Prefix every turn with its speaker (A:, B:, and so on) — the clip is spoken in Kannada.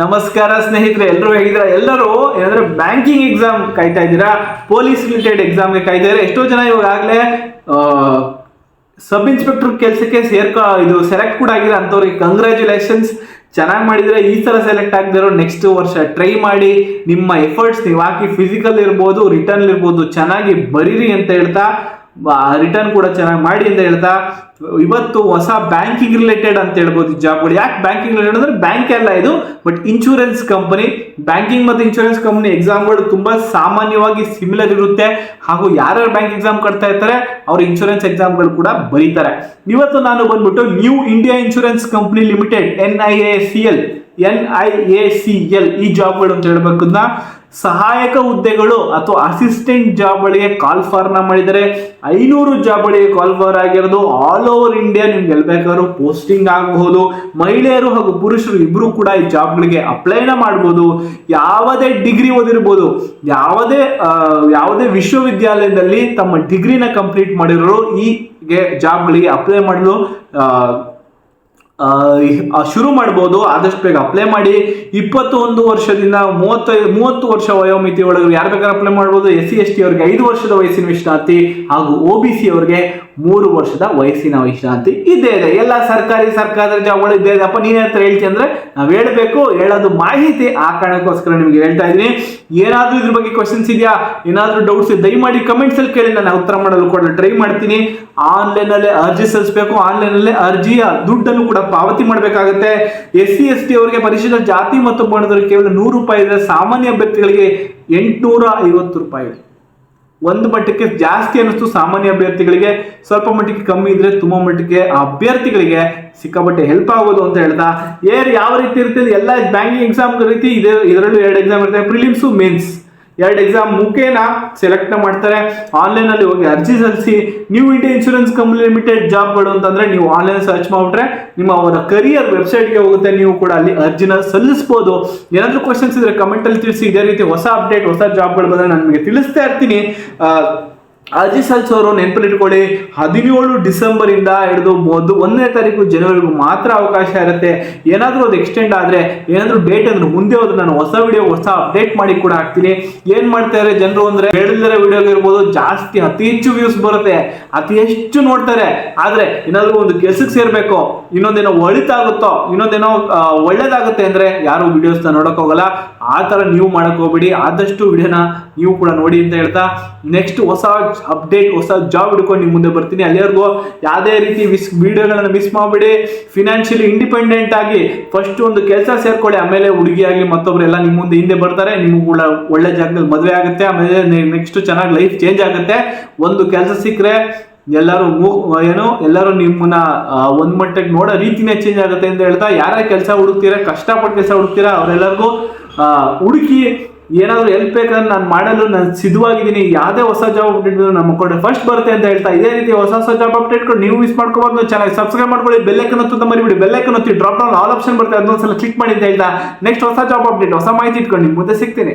A: ನಮಸ್ಕಾರ ಸ್ನೇಹಿತರೆ ಎಲ್ಲರೂ ಹೇಗಿದ್ದೀರಾ? ಎಲ್ಲರೂ ಏನಂದ್ರೆ ಬ್ಯಾಂಕಿಂಗ್ ಎಕ್ಸಾಮ್ ಕಾಯ್ತಾ ಇದ್ದೀರಾ? ಪೊಲೀಸ್ ರಿಲೇಟೆಡ್ ಎಕ್ಸಾಮ್ಗೆ ಕಾಯ್ತಾ ಇದ್ದೀರಾ? ಎಷ್ಟೋ ಜನ ಇವಾಗಲೇ ಸಬ್ ಇನ್ಸ್ಪೆಕ್ಟರ್ ಕೆಲಸಕ್ಕೆ ಸೇರ್ಕೊ, ಇದು ಸೆಲೆಕ್ಟ್ ಕೂಡ ಆಗಿರೋ ಅಂಥವ್ರಿಗೆ ಕಂಗ್ರ್ಯಾಚುಲೇಷನ್ಸ್ ಚೆನ್ನಾಗಿ ಮಾಡಿದ್ರೆ ಈ ಸಲ ಸೆಲೆಕ್ಟ್ ಆಗದಿರೋ ನೆಕ್ಸ್ಟ್ ವರ್ಷ ಟ್ರೈ ಮಾಡಿ. ನಿಮ್ಮ ಎಫರ್ಟ್ಸ್ ನೀವು ಹಾಕಿ ಫಿಸಿಕಲ್ ಇರ್ಬೋದು ರಿಟರ್ನ್ ಇರ್ಬೋದು, ಚೆನ್ನಾಗಿ ಬರೀರಿ ಅಂತ ಹೇಳ್ತಾ ರಿಟರ್ನ್ ಕೂಡ ಚೆನ್ನಾಗಿ ಮಾಡಿ ಅಂತ ಹೇಳ್ತಾ, ಇವತ್ತು ಹೊಸ ಬ್ಯಾಂಕಿಂಗ್ ರಿಲೇಟೆಡ್ ಅಂತ ಹೇಳ್ಬೋದು ಜಾಬ್ಗಳು ಯಾಕೆ ಬ್ಯಾಂಕಿಂಗ್ ರಿಲೇಟೆಡ್ ಅಂದ್ರೆ ಬ್ಯಾಂಕ್ ಎಲ್ಲ ಇದು ಬಟ್ ಇನ್ಶೂರೆನ್ಸ್ ಕಂಪನಿ ಬ್ಯಾಂಕಿಂಗ್ ಮತ್ತು ಇನ್ಶೂರೆನ್ಸ್ ಕಂಪನಿ ಎಕ್ಸಾಮ್ಗಳು ತುಂಬಾ ಸಾಮಾನ್ಯವಾಗಿ ಸಿಮಿಲರ್ ಇರುತ್ತೆ. ಹಾಗೂ ಯಾರ್ಯಾರು ಬ್ಯಾಂಕ್ ಎಕ್ಸಾಮ್ ಕಟ್ತಾ ಇರ್ತಾರೆ, ಅವ್ರ ಇನ್ಶೂರೆನ್ಸ್ ಎಕ್ಸಾಮ್ಗಳು ಕೂಡ ಬರೀತಾರೆ. ಇವತ್ತು ನಾನು ಬಂದ್ಬಿಟ್ಟು new India insurance company limited N I A C L N I A C L ಈ ಜಾಬ್ಗಳು ಅಂತ ಹೇಳ್ಬೇಕು ಇದನ್ನ ಸಹಾಯಕ ಹುದ್ದೆಗಳು ಅಥವಾ ಅಸಿಸ್ಟೆಂಟ್ ಜಾಬ್ಗಳಿಗೆ ಕಾಲ್ ಫಾರ್ನ ಮಾಡಿದರೆ ಐನೂರು ಜಾಬ್ಗಳಿಗೆ ಕಾಲ್ ಫಾರ್ ಆಗಿರೋದು ಆಲ್ ಓವರ್ ಇಂಡಿಯಾ ನಿಮ್ಗೆ ಎಲ್ಲಿ ಬೇಕಾದ್ರೂ ಪೋಸ್ಟಿಂಗ್ ಆಗಬಹುದು. ಮಹಿಳೆಯರು ಹಾಗೂ ಪುರುಷರು ಇಬ್ಬರು ಕೂಡ ಈ ಜಾಬ್ಗಳಿಗೆ ಅಪ್ಲೈನ ಮಾಡ್ಬೋದು. ಯಾವುದೇ ಡಿಗ್ರಿ ಓದಿರ್ಬೋದು. ಯಾವುದೇ ಯಾವುದೇ ವಿಶ್ವವಿದ್ಯಾಲಯದಲ್ಲಿ ತಮ್ಮ ಡಿಗ್ರಿನ ಕಂಪ್ಲೀಟ್ ಮಾಡಿರೋರು ಈ ಜಾಬ್ಗಳಿಗೆ ಅಪ್ಲೈ ಮಾಡಲು ಶುರು ಮಾಡ್ಬೋದು, ಆದಷ್ಟು ಬೇಗ ಅಪ್ಲೈ ಮಾಡಿ. ಇಪ್ಪತ್ತೊಂದು ವರ್ಷದಿಂದ ಮೂವತ್ತೈದು ಮೂವತ್ತು ವರ್ಷ ವಯೋಮಿತಿ ಒಳಗೆ ಯಾರು ಬೇಕಾದ್ರೆ ಅಪ್ಲೈ ಮಾಡ್ಬೋದು. ಎಸ್ ಸಿ ಎಸ್ ಟಿ ಅವ್ರಿಗೆ ಐದು ವರ್ಷದ ವಯಸ್ಸಿನ ವಿಶ್ರಾಂತಿ ಹಾಗೂ ಒ ಬಿ ಸಿ ಅವರಿಗೆ ಮೂರು ವರ್ಷದ ವಯಸ್ಸಿನ ವಿಶ್ರಾಂತಿ ಇದೇ ಇದೆ. ಎಲ್ಲ ಸರ್ಕಾರಿ ಸರ್ಕಾರದ ಜಾಬ್ಗಳು ಇದ್ದೇ ಇದೆ. ಅಪ್ಪ, ನೀನೇ ಹತ್ರ ಹೇಳ್ತಿ ಅಂದ್ರೆ ನಾವು ಹೇಳಬೇಕು. ಹೇಳೋದು ಮಾಹಿತಿ ಆ ಕಾರಣಕ್ಕೋಸ್ಕರ ನಿಮ್ಗೆ ಹೇಳ್ತಾ ಇದೀನಿ ಏನಾದ್ರೂ ಇದ್ರ ಬಗ್ಗೆ ಕ್ವಶನ್ಸ್ ಇದೆಯಾ? ಏನಾದ್ರೂ ಡೌಟ್ಸ್ ದಯಮಾಡಿ ಕಮೆಂಟ್ಸ್ ಅಲ್ಲಿ ಕೇಳಿ. ನಾನು ಉತ್ತರ ಮಾಡಲು ಕೂಡ ಟ್ರೈ ಮಾಡ್ತೀನಿ. ಆನ್ಲೈನ್ ಅಲ್ಲೇ ಅರ್ಜಿ ಸಲ್ಲಿಸಬೇಕು. ಆನ್ಲೈನ್ ಅಲ್ಲೇ ಅರ್ಜಿಯ ದುಡ್ಡನ್ನು ಕೂಡ ಪಾವತಿ ಮಾಡಬೇಕಾಗುತ್ತೆ. ಎಸ್ ಸಿ, ಎಸ್ ಟಿ ಅವರಿಗೆ ಪರಿಶಿಷ್ಟ ಜಾತಿ ಮತ್ತು ಬಣ್ಣದವರಿಗೆ ಕೇವಲ ನೂರು ರೂಪಾಯಿ ಇದೆ ಸಾಮಾನ್ಯ ಅಭ್ಯರ್ಥಿಗಳಿಗೆ ಎಂಟುನೂರ ಐವತ್ತು ರೂಪಾಯಿ. ಒಂದು ಮಟ್ಟಕ್ಕೆ ಜಾಸ್ತಿ ಅನ್ನಿಸ್ತು ಸಾಮಾನ್ಯ ಅಭ್ಯರ್ಥಿಗಳಿಗೆ, ಸ್ವಲ್ಪ ಮಟ್ಟಿಗೆ ಕಮ್ಮಿ ಇದ್ರೆ ತುಂಬಾ ಮಟ್ಟಿಗೆ ಅಭ್ಯರ್ಥಿಗಳಿಗೆ ಸಿಕ್ಕಾಪಟ್ಟೆ ಹೆಲ್ಪ್ ಆಗೋದು ಅಂತ ಹೇಳ್ತಾ, ಏರ್ ಯಾವ ರೀತಿ ಇರ್ತದೆ ಎಲ್ಲ ಬ್ಯಾಂಕಿಂಗ್ ಎಕ್ಸಾಮ್ ರೀತಿ ಇದೆ, ಇದರಲ್ಲೂ ಎರಡು ಎಕ್ಸಾಮ್ ಇರ್ತದೆ ಪ್ರಿಲಿಮ್ಸು ಮೇನ್ಸ್ ಎರಡು ಎಕ್ಸಾಮ್ ಮುಖೇನ ಸೆಲೆಕ್ಟ್ ಮಾಡ್ತಾರೆ. ಆನ್ಲೈನ್ ಅಲ್ಲಿ ಹೋಗಿ ಅರ್ಜಿ ಸಲ್ಲಿಸಿ new India insurance company limited ಜಾಬ್ಗಳು ಅಂತಂದ್ರೆ ನೀವು ಆನ್ಲೈನ್ ಸರ್ಚ್ ಮಾಡಿಬಿಟ್ರೆ ನಿಮ್ಮ ಅವರ ಕರಿಯರ್ ವೆಬ್ಸೈಟ್ಗೆ ಹೋಗುತ್ತೆ. ನೀವು ಕೂಡ ಅಲ್ಲಿ ಅರ್ಜಿನ ಸಲ್ಲಿಸಬಹುದು ಏನಾದರೂ ಕ್ವಶನ್ಸ್ ಇದ್ರೆ ಕಮೆಂಟಲ್ಲಿ ತಿಳಿಸಿ. ಇದೇ ರೀತಿ ಹೊಸ ಅಪ್ಡೇಟ್ ಹೊಸ ಜಾಬ್ಗಳು ಬಂದ್ರೆ ನಾನು ನಿಮಗೆ ತಿಳಿಸ್ತಾ ಇರ್ತೀನಿ. ಅರ್ಜಿ ಸಲ್ಲಿಸೋರು ನೆನಪಲ್ಲಿ ಇಟ್ಕೊಳ್ಳಿ ಹದಿನೇಳು ಡಿಸೆಂಬರ್ ಇಂದ ಹಿಡಿದು ಒಂದು ಒಂದನೇ ತಾರೀಕು ಜನವರಿಗೂ ಮಾತ್ರ ಅವಕಾಶ ಇರುತ್ತೆ. ಏನಾದರೂ ಅದು ಎಕ್ಸ್ಟೆಂಡ್ ಆದರೆ, ಏನಾದರೂ ಡೇಟ್ ಅಂದ್ರೆ ಮುಂದೆ ಹೋದ್ರೆ ನಾನು ಹೊಸ ವಿಡಿಯೋ ಹೊಸ ಅಪ್ಡೇಟ್ ಮಾಡಿ ಕೂಡ ಹಾಕ್ತೀನಿ. ಏನ್ ಮಾಡ್ತಾರೆ ಜನರು ಅಂದ್ರೆ ಹೇಳಿದ್ರೆ ವಿಡಿಯೋ ಇರ್ಬೋದು ಜಾಸ್ತಿ ಅತಿ ಹೆಚ್ಚು ವ್ಯೂಸ್ ಬರುತ್ತೆ. ಅತಿ ಹೆಚ್ಚು ನೋಡ್ತಾರೆ. ಆದರೆ ಏನಾದರೂ ಒಂದು ಕೆಲ್ಸಕ್ಕೆ ಸೇರ್ಬೇಕು, ಇನ್ನೊಂದೇನೋ ಒಳಿತಾಗುತ್ತೋ, ಇನ್ನೊಂದೇನೋ ಒಳ್ಳೇದಾಗುತ್ತೆ ಅಂದ್ರೆ ಯಾರು ವಿಡಿಯೋಸ್ ನೋಡಕ್ ಹೋಗಲ್ಲ ಆ ಥರ ನೀವು ಮಾಡೋಕ್ಕೆ ಹೋಗ್ಬೇಡಿ. ಆದಷ್ಟು ವಿಡಿಯೋನ ನೀವು ಕೂಡ ನೋಡಿ ಅಂತ ಹೇಳ್ತಾ ನೆಕ್ಸ್ಟ್ ಹೊಸ ಅಪ್ಡೇಟ್ ಹೊಸ ಜಾಬ್ ಹಿಡ್ಕೊಂಡು ನಿಮ್ಮ ಮುಂದೆ ಬರ್ತೀನಿ. ಅಲ್ಲಿವರೆಗೂ ಯಾವುದೇ ರೀತಿ ಮಿಸ್ ವಿಡಿಯೋಗಳನ್ನು ಮಿಸ್ ಮಾಡಬೇಡಿ. ಫಿನಾನ್ಷಿಯಲಿ ಇಂಡಿಪೆಂಡೆಂಟ್ ಆಗಿ ಫಸ್ಟ್ ಒಂದು ಕೆಲಸ ಸೇರ್ಕೊಳ್ಳಿ. ಆಮೇಲೆ ಹುಡುಗಿ ಆಗಲಿ ಮತ್ತೊಬ್ರೆಲ್ಲ ನಿಮ್ಮ ಮುಂದೆ ಹಿಂದೆ ಬರ್ತಾರೆ. ನಿಮಗೂ ಕೂಡ ಒಳ್ಳೆ ಜಾಗದಲ್ಲಿ ಮದುವೆ ಆಗುತ್ತೆ. ಆಮೇಲೆ ನೆಕ್ಸ್ಟ್ ಚೆನ್ನಾಗಿ ಲೈಫ್ ಚೇಂಜ್ ಆಗುತ್ತೆ. ಒಂದು ಕೆಲಸ ಸಿಕ್ಕರೆ ಎಲ್ಲರೂ ಮೂ- ಏನು, ಎಲ್ಲರೂ ನಿಮ್ಮನ್ನ ಒಂದು ಮಟ್ಟಕ್ಕೆ ನೋಡೋ ರೀತಿನೇ ಚೇಂಜ್ ಆಗುತ್ತೆ ಅಂತ ಹೇಳ್ತಾ ಯಾರ್ಯಾರು ಕೆಲಸ ಹುಡುಕ್ತೀರಾ, ಕಷ್ಟಪಟ್ಟು ಕೆಲಸ ಹುಡುಕ್ತೀರಾ, ಅವರೆಲ್ಲರಿಗೂ ಹುಡುಕಿ ಏನಾದರೂ ಎಲ್ಪ್ ಬೇಕಂದ್ರೆ ನಾನು ಮಾಡಲು ನಾನು ಸಿದ್ಧವಾಗಿದ್ದೀನಿ. ಯಾವುದೇ ಹೊಸ ಜಾಬ್ ಅಪ್ಡೇಟ್ ನಮ್ಮ ಕಡೆ ಫಸ್ಟ್ ಬರುತ್ತೆ ಅಂತ ಹೇಳ್ತಾ ಇದೇ ರೀತಿ ಹೊಸ ಹೊಸ ಜಾಬ್ ಅಪ್ಡೇಟ್ ನೀವು ಮಿಸ್ ಮಾಡ್ಕೋಬಾರ್ದು ಚೆನ್ನಾಗಿ ಸಬ್ಸ್ಕ್ರೈಬ್ ಮಾಡ್ಕೊಳ್ಳಿ. ಬೆಲ್ಲೈಕನ್ ಹೊತ್ತು ಮರಿಬಿಡಿ. ಬೆಲ್ಲೈಕನ್ ಹೊತ್ತಿ ಡ್ರಾಪ್ ಡೌನ್ ಆಲ್ ಆಪ್ಷನ್ ಬರುತ್ತೆ. ಅದನ್ನೊಂದ್ಸಲ ಕ್ಲಿಕ್ ಮಾಡಿ ಅಂತ ಹೇಳ್ತಾ. ನೆಕ್ಸ್ಟ್ ಹೊಸ ಜಾಬ್ ಅಪ್ಡೇಟ್ ಹೊಸ ಮಾಹಿತಿ ಇಟ್ಕೊಂಡು ನಿಮ್ಮ ಮುಂದೆ ಸಿಗ್ತೀನಿ.